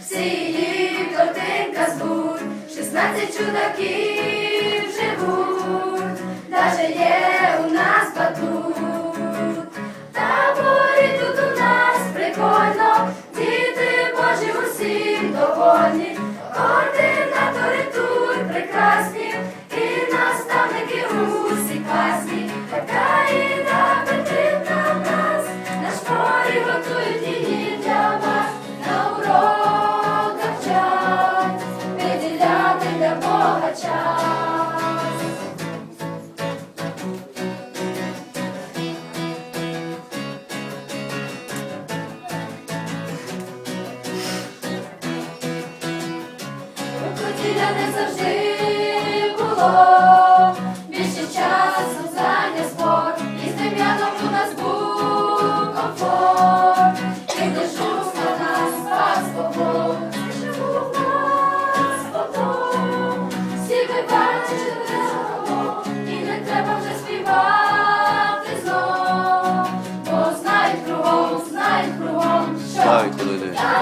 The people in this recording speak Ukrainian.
всі картинка збур, 16 чудаків живуть, даже є у нас батут. Таборі тут у нас прикольно, діти Божі усім довольні, координатори тут прекрасні, і наставники усі класні, така потрібна в нас, на школі готують Не завжди було, більше часу заня спор, і з ним я у нас був комфорт, і лежу на нас спас Богом, живу в нас потом, всі ви бачите знову, і не треба вже співати знов, бо знають кругом, знають кругом, що.